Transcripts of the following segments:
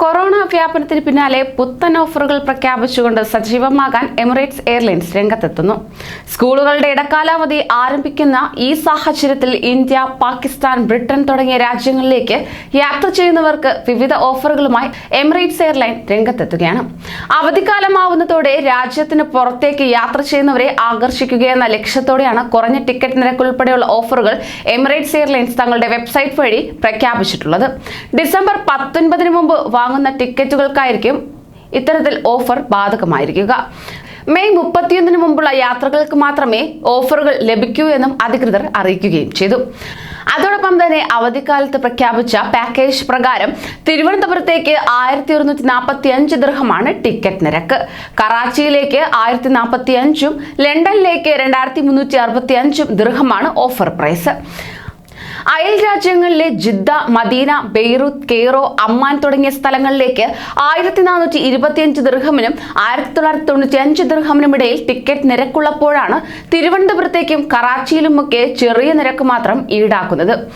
Corona വ്യാപനത്തിന് പിന്നാലെ പുത്തൻ ഓഫറുകൾ പ്രഖ്യാപിച്ചുകൊണ്ട് സജീവമാകാൻ എമിറേറ്റ്സ് എയർലൈൻസ് രംഗത്തെത്തുന്നു. സ്കൂളുകളുടെ ഇടക്കാലാവധി ആരംഭിക്കുന്ന ഈ സാഹചര്യത്തിൽ ഇന്ത്യ പാകിസ്ഥാൻ ബ്രിട്ടൻ തുടങ്ങിയ രാജ്യങ്ങളിലേക്ക് യാത്ര ചെയ്യുന്നവർക്ക് വിവിധ ഓഫറുകളുമായി എമിറേറ്റ്സ് എയർലൈൻ രംഗത്തെത്തുകയാണ്. അവധിക്കാലമാവുന്നതോടെ രാജ്യത്തിന് പുറത്തേക്ക് യാത്ര ചെയ്യുന്നവരെ ആകർഷിക്കുക എന്ന ലക്ഷ്യത്തോടെയാണ് കുറഞ്ഞ ടിക്കറ്റ് നിരക്ക് ഉൾപ്പെടെയുള്ള ഓഫറുകൾ എമിറേറ്റ്സ് എയർലൈൻസ് തങ്ങളുടെ വെബ്സൈറ്റ് വഴി പ്രഖ്യാപിച്ചിട്ടുള്ളത്. ഡിസംബർ പത്തൊൻപതിന് മുമ്പ് വാങ്ങുന്ന ടിക്കറ്റുകൾക്കായിരിക്കും ഇത്തരത്തിൽ ഓഫർ ബാധകമായിരിക്കുക. മെയ് മുപ്പത്തിയൊന്നിന് മുമ്പുള്ള യാത്രകൾക്ക് മാത്രമേ ഓഫറുകൾ ലഭിക്കൂ എന്നും അധികൃതർ അറിയിക്കുകയും ചെയ്തു. അതോടൊപ്പം തന്നെ അവധിക്കാലത്ത് പ്രഖ്യാപിച്ച പാക്കേജ് പ്രകാരം തിരുവനന്തപുരത്തേക്ക് ആയിരത്തി ഒരുന്നൂറ്റി നാൽപ്പത്തി അഞ്ച് ദൃഹമാണ് ടിക്കറ്റ് നിരക്ക്. കറാച്ചിയിലേക്ക് ആയിരത്തി നാൽപ്പത്തി അഞ്ചും ലണ്ടനിലേക്ക് രണ്ടായിരത്തി മുന്നൂറ്റി അറുപത്തി അഞ്ചും ദൃഹമാണ് ഓഫർ പ്രൈസ്. അയൽ രാജ്യങ്ങളിലെ Jeddah Medina Beirut Cairo Amman തുടങ്ങിയ സ്ഥലങ്ങളിലേക്ക് ആയിരത്തി നാനൂറ്റി ഇരുപത്തിയഞ്ച് ദൃഹമിനും ആയിരത്തി തൊള്ളായിരത്തി തൊണ്ണൂറ്റി അഞ്ച് ദൃഹമിനും ഇടയിൽ ടിക്കറ്റ് നിരക്കുള്ളപ്പോഴാണ് തിരുവനന്തപുരത്തേക്കും കറാച്ചിയിലുമൊക്കെ ചെറിയ നിരക്ക് മാത്രം ഈടാക്കുന്നത്.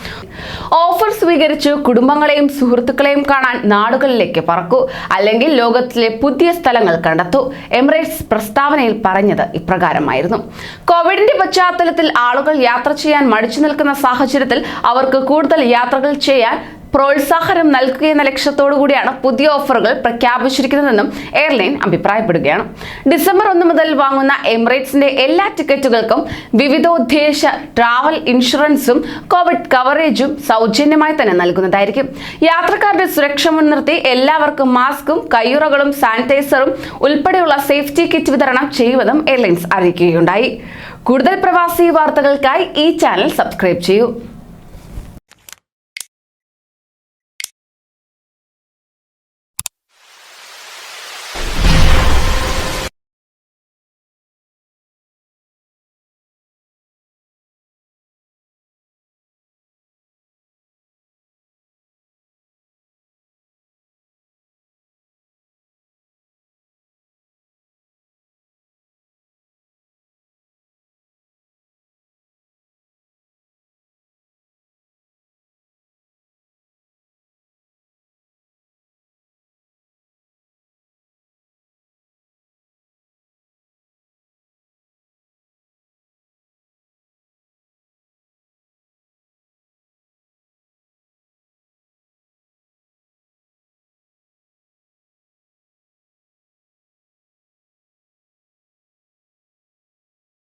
ഓഫർ സ്വീകരിച്ച് കുടുംബങ്ങളെയും സുഹൃത്തുക്കളെയും കാണാൻ നാടുകളിലേക്ക് പറക്കൂ. അല്ലെങ്കിൽ ലോകത്തിലെ പുതിയ സ്ഥലങ്ങൾ കണ്ടെത്തൂ. എമിറേറ്റ്സ് പ്രസ്താവനയിൽ പറഞ്ഞത് ഇപ്രകാരമായിരുന്നു. കോവിഡിന്റെ പശ്ചാത്തലത്തിൽ ആളുകൾ യാത്ര ചെയ്യാൻ മടിച്ചു നിൽക്കുന്ന സാഹചര്യത്തിൽ അവർക്ക് കൂടുതൽ യാത്രകൾ ചെയ്യാൻ പ്രോത്സാഹനം നൽകുക എന്ന ലക്ഷ്യത്തോടു കൂടിയാണ് പുതിയ ഓഫറുകൾ പ്രഖ്യാപിച്ചിരിക്കുന്നതെന്നും എയർലൈൻ അഭിപ്രായപ്പെടുകയാണ്. ഡിസംബർ ഒന്ന് മുതൽ വാങ്ങുന്ന എമിറേറ്റ്സിന്റെ എല്ലാ ടിക്കറ്റുകൾക്കും വിവിധോദ്ദേശ ട്രാവൽ ഇൻഷുറൻസും കോവിഡ് കവറേജും സൗജന്യമായി തന്നെ നൽകുന്നതായിരിക്കും. യാത്രക്കാരുടെ സുരക്ഷ മുൻനിർത്തി എല്ലാവർക്കും മാസ്കും കയ്യുറകളും സാനിറ്റൈസറും ഉൾപ്പെടെയുള്ള സേഫ്റ്റി കിറ്റ് വിതരണം ചെയ്യുമെന്നും എയർലൈൻസ് അറിയിക്കുകയുണ്ടായി. കൂടുതൽ പ്രവാസി വാർത്തകൾക്കായി ഈ ചാനൽ സബ്സ്ക്രൈബ് ചെയ്യൂ.